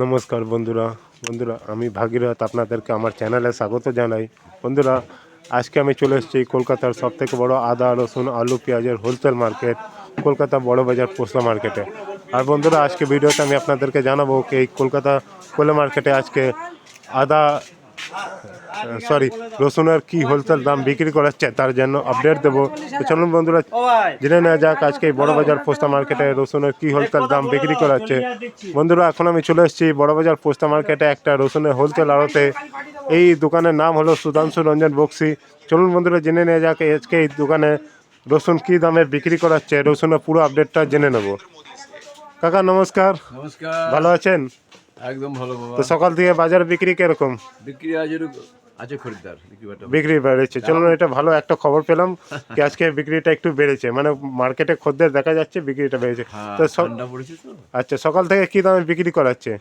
নমস্কার বন্ধুরা। বন্ধুরা, আমি ভাগীরথ, আপনাদেরকে আমার চ্যানেলে স্বাগত জানাই। বন্ধুরা, আজকে আমি চলে এসেছি কলকাতার সব থেকে বড় আদা, রসুন, আলু, পেঁয়াজের হোলসেল মার্কেট কলকাতা বড় বাজার পোস্তা মার্কেটে আর বন্ধুরা, আজকে ভিডিওতে আমি আপনাদেরকে জানাব কি এই কলকাতা কোলে মার্কেটে আজকে আদা সরি রসুনের কি হোলসেল দাম বিক্রি করাচ্ছে তার জন্য আপডেট দেবো। তো চলুন বন্ধুরা জেনে নেওয়া যাক আজকে এই বড় বাজার পোস্তা মার্কেটে রসুনের কি হোলসেল দাম বিক্রি করাচ্ছে। বন্ধুরা এখন আমি চলে এসেছি বড় বাজার পোস্তা মার্কেটে একটা রসুনের হোলসেল আড়তে। এই দোকানের নাম হলো সুধাংশু রঞ্জন বক্সি। চলুন বন্ধুরা জেনে নেওয়া যাক আজকে এই দোকানে রসুন কি দামে বিক্রি করাচ্ছে। রসুনের পুরো আপডেটটা জেনে নেব। কাকা নমস্কার। নমস্কার। ভালো আছেন? একদম ভালো বাবা। তো সকাল থেকে বাজার বিক্রি কীরকম? বিক্রি আজের আছে খরিদ্দার বিক্রি বেড়েছে। চলুন এটা ভালো একটা খবর পেলাম কি আজকে বিক্রিটা একটু বেড়েছে। মানে মার্কেটে খদ্দের দেখা যাচ্ছে বিক্রিটা বেড়েছে। হ্যাঁ তো আচ্ছা সকাল থেকে কি দামে বিক্রি করাচ্ছে?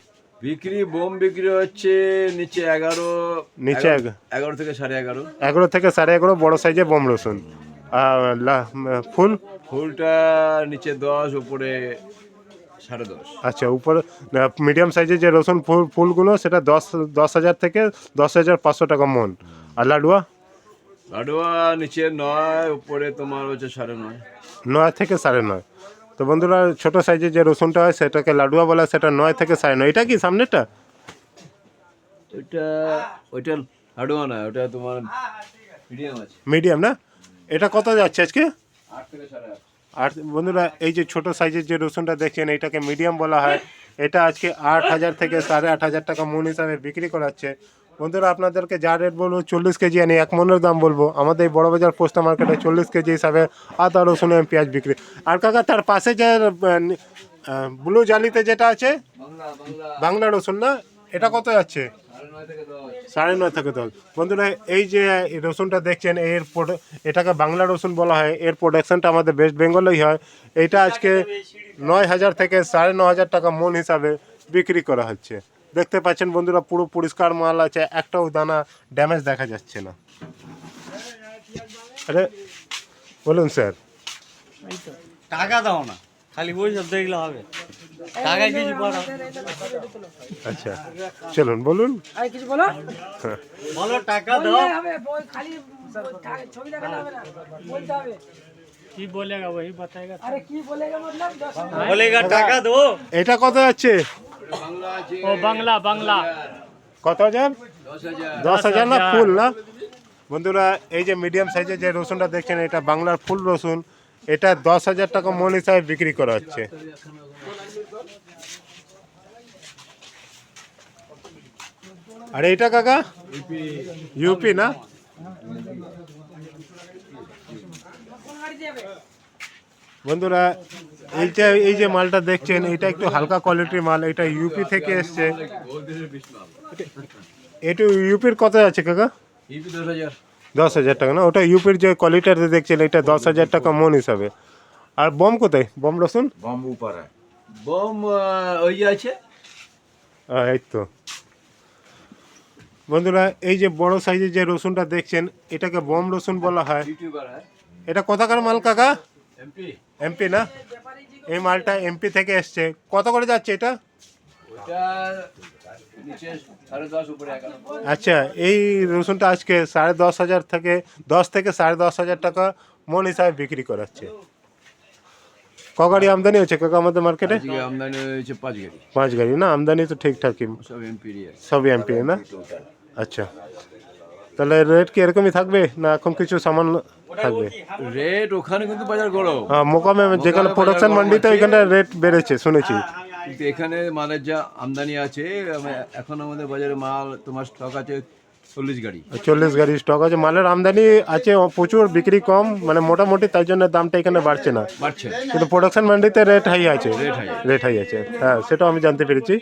বিক্রি বোম বিক্রি হচ্ছে নিচে এগারো নিচে এগারো- থেকে সাড়ে এগারো। এগারো থেকে সাড়ে এগারো বড় সাইজে বম রসুন। ফুল? ফুলটা নিচে দশ উপরে সাড়ে দশ। আচ্ছা উপর মিডিয়াম সাইজের যে রসুন ফুল ফুলগুলো সেটা দশ দশ হাজার থেকে দশ হাজার পাঁচশো টাকা মন। আর লাডুয়া? লাডুয়া নিচে নয় উপরে তোমার হচ্ছে সাড়ে নয়। নয় থেকে সাড়ে নয়। তো বন্ধুরা ছোট সাইজের যে রসুনটা হয় সেটাকে লাডুয়া বলা সেটা নয় থেকে সাড়ে নয়। এটা কি সামনেটা ওইটা ওইটা লাডুয়া না ওটা তোমার মিডিয়াম আছে। মিডিয়াম না? এটা কত যাচ্ছে আজকে? আট থেকে সাড়ে আট। আর বন্ধুরা এই যে ছোট সাইজের যে রসুনটা দেখছেন এটাকে মিডিয়াম বলা হয়। এটা আজকে আট হাজার থেকে সাড়ে আট হাজার টাকা মন হিসাবে বিক্রি করাচ্ছে। বন্ধুরা আপনাদেরকে যা রেট বলব চল্লিশ কেজি আনি এক মনের দাম বলব। আমাদের এই বড়বাজার পোস্তা মার্কেটে চল্লিশ কেজি হিসাবে আদা রসুন এবং পেঁয়াজ বিক্রি। আর কাকা তার পাশে যে ব্লু জালিতে যেটা আছে বাংলা রসুন না? এটা কত যাচ্ছে? সাড়ে নয় থেকে দশ। বন্ধুরা, এই যে রসুনটা দেখছেন, এর এটাকে বাংলা রসুন বলা হয়। এর প্রোডাকশনটা আমাদের ওয়েস্ট বেঙ্গলেই হয়। এটা আজকে নয় হাজার থেকে সাড়ে ন হাজার টাকা মন হিসাবে বিক্রি করা হচ্ছে। দেখতে পাচ্ছেন বন্ধুরা, পুরো পরিষ্কার মাল আছে, একটাও দানা ড্যামেজ দেখা যাচ্ছে না। আরে, বলুন স্যার টাকা দাও না, খালি বই সব দেখলে হবে। আচ্ছা চলুন বলুন। কিছু বলো? বলো টাকা দাও। খালি ছবি দেখাতে হবে না বলতে হবে। এটা কত যাচ্ছে? ও বাংলা বাংলা। কত দশ হাজার না ফুল না? বন্ধুরা এই যে মিডিয়াম সাইজের যে রসুনটা দেখছেন এটা বাংলার ফুল রসুন। এটা দশ হাজার টাকা মন হিসাবে বিক্রি করা হচ্ছে। আর এইটা কাকা? ইউপি না? বন্ধুরা এইটা এই যে মালটা দেখছেন এটা একটু হালকা কোয়ালিটির মাল এটা ইউপি থেকে এসছে। এটা ইউপির কত আছে কাকা? ইপি দশ হাজার। দশ হাজার টাকা। না ওটা ইউপির যে কোয়ালিটিটা দেখছেন এটা দশ হাজার টাকা মন হিসাবে। আর বম কোথায়? বম রসুন? বোম আহ, ওই আছে? এই তো। বন্ধুরা এই যে বড় সাইজের যে রসুনটা দেখছেন এটাকে বম রসুন বলা হয়। হ্যাঁ? এটা কোথাকার মাল কাকা? এমপি। এমপি না? এই মালটা এমপি থেকে এসছে। কত করে যাচ্ছে এটা? আচ্ছা এই রসুনটা আজকে সাড়ে দশ হাজার থেকে দশ থেকে সাড়ে দশ হাজার টাকা মন হিসাবে বিক্রি করাচ্ছে। ক গাড়ি আমদানি হচ্ছে কাকা আমাদের মার্কেটে? আমদানি হয়েছে পাঁচ গাড়ি। পাঁচ গাড়ি না? আমদানি তো ঠিকঠাকই সব এমপি সবই এমপি না? আচ্ছা। তাহলে রেট কি এরকমই থাকবে না এখন কিছু সামান থাকবে? রেট ওখানে কিন্তু বাজার গরম। হ্যাঁ মোকামে যেখানে প্রোডাকশন মান্ডিতে ওইখানে রেট বেড়েছে শুনেছি। কিন্তু এখানে মালের যা আমদানি আছে এখন আমাদের বাজারে মাল তোমার স্টক আছে চল্লিশ গাড়ি। চল্লিশ গাড়ি স্টক আছে। মালের আমদানি আছে প্রচুর বিক্রি কম মানে মোটামুটি তাই জন্য দামটা এখানে বাড়ছে না। বাড়ছে। কিন্তু প্রোডাকশন মান্ডিতে রেট হাই আছে। রেট হাই আছে। হ্যাঁ সেটাও আমি জানতে পেরেছি।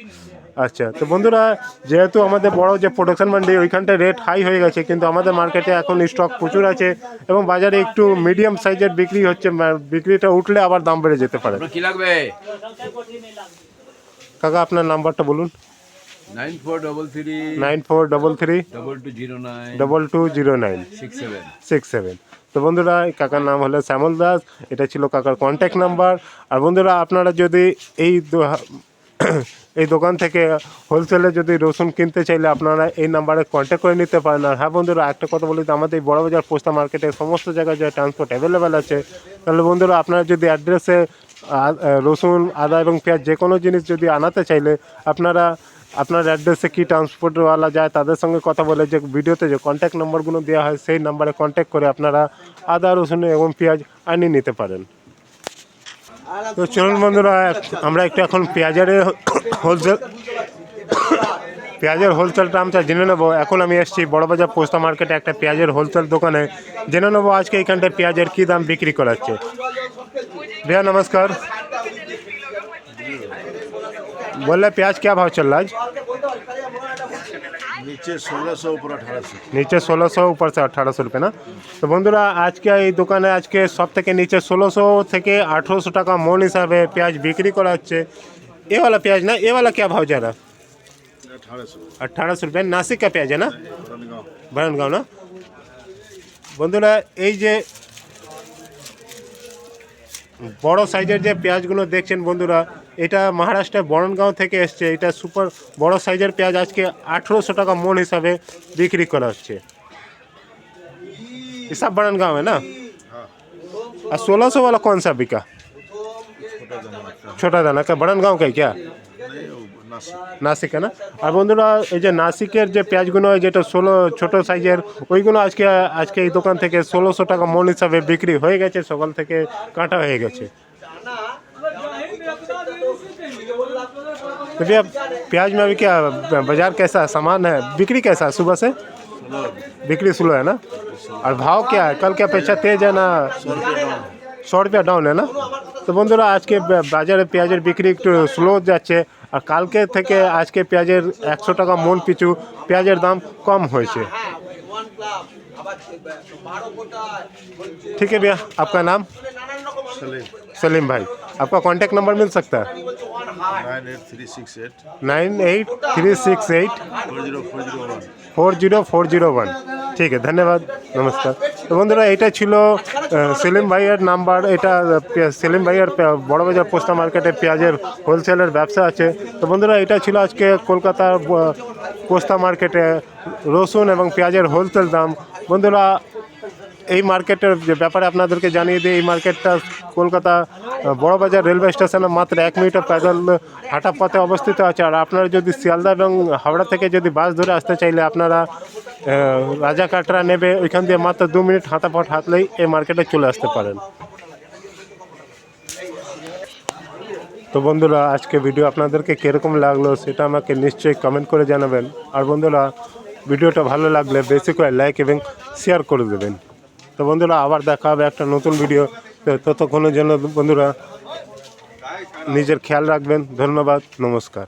আচ্ছা তো বন্ধুরা যেহেতু আমাদের বড় যে প্রোডাকশন মান্ডি ওইখানটায় রেট হাই হয়ে গেছে কিন্তু আমাদের মার্কেটে এখন স্টক প্রচুর আছে এবং বাজারে একটু মিডিয়াম সাইজের বিক্রি হচ্ছে বিক্রিটা উঠলে আবার দাম বেড়ে যেতে পারে। কি লাগবে? কাকা আপনার নাম্বারটা বলুন। Nine four double three nine four double three double two zero nine double two zero nine six seven six seven. তো বন্ধুরা কাকার নাম হলো শ্যামল দাস এটা ছিল কাকার কন্ট্যাক্ট নাম্বার আর বন্ধুরা আপনারা যদি এই এই দোকান থেকে হোলসেলে যদি রসুন কিনতে চাইলে আপনারা এই নাম্বারে কন্ট্যাক্ট করে নিতে পারেন। আর হ্যাঁ বন্ধুরা একটা কথা বলি তো আমাদের এই বড়বাজার পোস্তা মার্কেটে সমস্ত জায়গায় যে ট্রান্সপোর্ট অ্যাভেলেবেল আছে তাহলে বন্ধুরা আপনারা যদি অ্যাড্রেসে রসুন, আদা এবং পেঁয়াজ যে কোনো জিনিস যদি আনাতে চাইলে আপনারা আপনার অ্যাড্রেসে কি ট্রান্সপোর্টওয়ালা যায় তাদের সঙ্গে কথা বলে যে ভিডিওতে যে কন্ট্যাক্ট নম্বরগুলো দেওয়া হয় সেই নাম্বারে কন্ট্যাক্ট করে আপনারা আদা, রসুন এবং পেঁয়াজ আনিয়ে নিতে পারেন। তো চলুন বন্ধুরা, আমরা একটু এখন পেঁয়াজের হোলসেল পেঁয়াজের হোলসেল দামটা জেনে নেব। এখন আমি এসেছি বড়বাজার পোস্তা মার্কেটে একটা পেঁয়াজের হোলসেল দোকানে। জেনে নেব আজকে এইখানটায় পেঁয়াজের কী দাম বিক্রি করাচ্ছে। भैया नमस्कार। बोल रहे प्याज क्या भाव चल रहा है नीचे सोलह सौ ऊपर अठारह सौ। नीचे सोलह सौ ऊपर से अठारह सौ रुपये ना? তো বন্ধুরা আজকে এই দোকানে আজকে সব থেকে নিচে ষোলোশো থেকে আঠেরোশো টাকা মন হিসাবে পেঁয়াজ বিক্রি করা वाला प्याज ना না वाला क्या भाव जा रहा अठारह सौ। रुपये नासिक का प्याज है ना? भरनगाँव ना? बंधुरा বড় সাইজের যে পেঁয়াজগুলো দেখছেন বন্ধুরা এটা মহারাষ্ট্রের বরণগাঁও থেকে এসছে এটা সুপার বড় সাইজের পেঁয়াজ আজকে আঠেরোশো টাকা মন হিসাবে বিক্রি করা হচ্ছে ये सब बरनगांव है ना और सोलह सौ वाला कौन सा बिका छोटा दाना का बरनगांव का है क्या नहीं वो नासिक নাসিক না আর বন্ধুরা এই যে নাসিকের যে পেঁয়াজগুলো হয় যেটা ষোলো ছোটো সাইজের ওইগুলো আজকে আজকে এই দোকান থেকে ষোলোশো টাকা মন হিসাবে বিক্রি হয়ে গেছে সকাল থেকে কাটা হয়ে গেছে तो भैया प्याज में अभी क्या बाजार कैसा है सामान है बिक्री कैसा है सुबह से बिक्री स्लो है ना और भाव क्या है कल की अपेक्षा तेज है ना সौ রুপিয়া ডাউন है না তো বন্ধুরা আজকে বা- বাজারে পেঁয়াজের বিক্রি একটু স্লো যাচ্ছে আর কালকে থেকে আজকে পেঁয়াজের একশো টাকা মন পিছু পেঁয়াজের দাম কম হয়েছে ठीक है भैया आपका नाम सलीम सलीम भाई आपका कांटेक्ट नंबर मिल सकता है nine eight three six eight nine eight three six eight four zero four zero one four zero four zero one ঠিক আছে ধন্যবাদ নমস্কার তো বন্ধুরা এটা ছিল আহ, সেলিম ভাইয়ের নাম্বার এটা আহ, পে- সেলিম ভাইয়ের পে- বড়বাজার পোস্টা মার্কেটে পেঁয়াজের হোলসেলের ব্যবসা আছে তো বন্ধুরা এটা ছিল আজকে কলকাতার ব- পোস্তা মার্কেটে রসুন এবং পেঁয়াজের হোলসেল দাম বন্ধুরা এই মার্কেটের যে ব্যাপারে আপনাদেরকে জানিয়ে দিই এই মার্কেটটা কলকাতা আহ, বড়বাজার রেলওয়ে স্টেশনে মাত্র এক মিনিটের প্যাদল হাঁটা পথে অবস্থিত আছে। আর আপনারা যদি শিয়ালদা এবং হাওড়া থেকে যদি বাস ধরে আসতে চাইলে আপনারা রাজা কাটরা নেবে, ওইখান দিয়ে মাত্র দু মিনিট হাঁটা পথ হাঁটলেই এই মার্কেটে চলে আসতে পারেন। তো বন্ধুরা, আজকে ভিডিও আপনাদেরকে কীরকম লাগল সেটা আমাকে নিশ্চয়ই কমেন্ট করে জানাবেন। আর বন্ধুরা, ভিডিওটা ভালো লাগলে বেশি করে লাইক এবং শেয়ার করে দেবেন। তো বন্ধুরা, আবার দেখা হবে একটা নতুন ভিডিও ততক্ষণের জন্য বন্ধুরা নিজের খেয়াল রাখবেন। ধন্যবাদ নমস্কার।